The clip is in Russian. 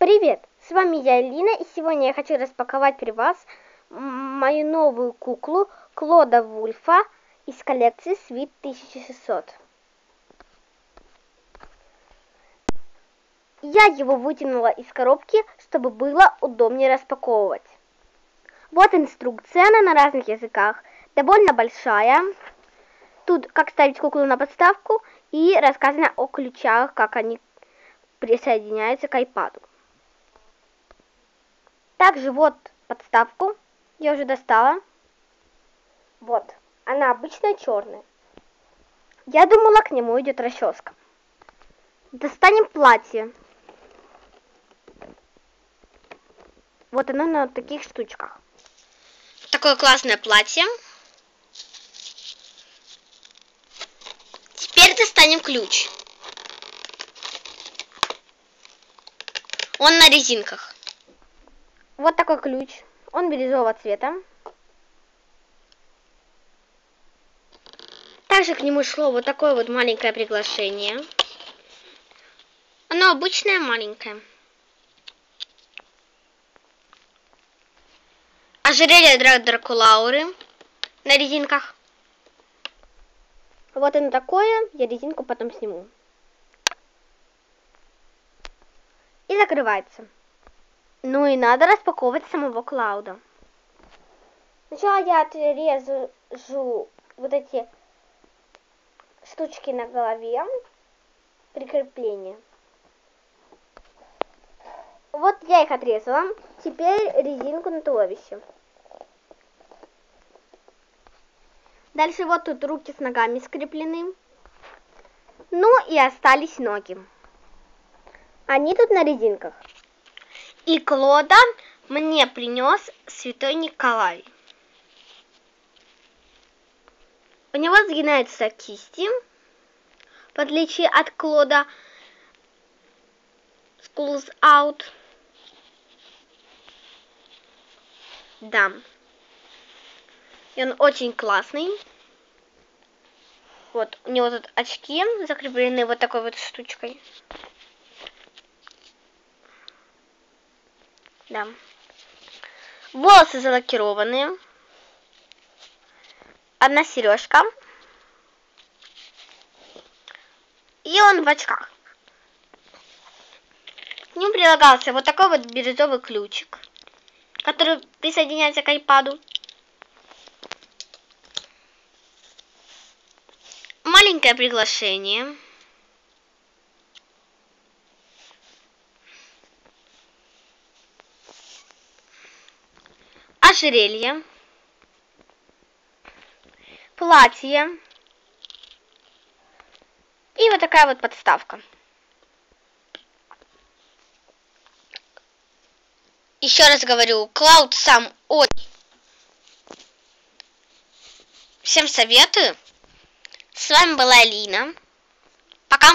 Привет, с вами я, Алина, и сегодня я хочу распаковать при вас мою новую куклу Клода Вульфа из коллекции Sweet 1600. Я его вытянула из коробки, чтобы было удобнее распаковывать. Вот инструкция, она на разных языках, довольно большая. Тут как ставить куклу на подставку и рассказано о ключах, как они присоединяются к iPad. Также вот подставку я уже достала. Вот, она обычная черная. Я думала, к нему идет расческа. Достанем платье. Вот оно на таких штучках. Такое классное платье. Теперь достанем ключ. Он на резинках. Вот такой ключ. Он бирюзового цвета. Также к нему шло вот такое вот маленькое приглашение. Оно обычное маленькое. Ожерелье Дракулауры на резинках. Вот оно такое. Я резинку потом сниму. И закрывается. Ну и надо распаковывать самого Клауда. Сначала я отрежу вот эти штучки на голове, прикрепления. Вот я их отрезала. Теперь резинку на туловище. Дальше вот тут руки с ногами скреплены. Ну и остались ноги. Они тут на резинках. И Клода мне принес Святой Николай. У него сгинаются кисти, в отличие от Клода Schools Out. Да. И он очень классный. Вот, у него тут очки закреплены вот такой вот штучкой. Да. Волосы залакированные. Одна сережка. И он в очках. К ним прилагался вот такой вот бирюзовый ключик, который присоединяется к айпаду. Маленькое приглашение. Ожерелье, платье и вот такая вот подставка. Еще раз говорю, Клауд сам очень. Всем советую. С вами была Алина. Пока.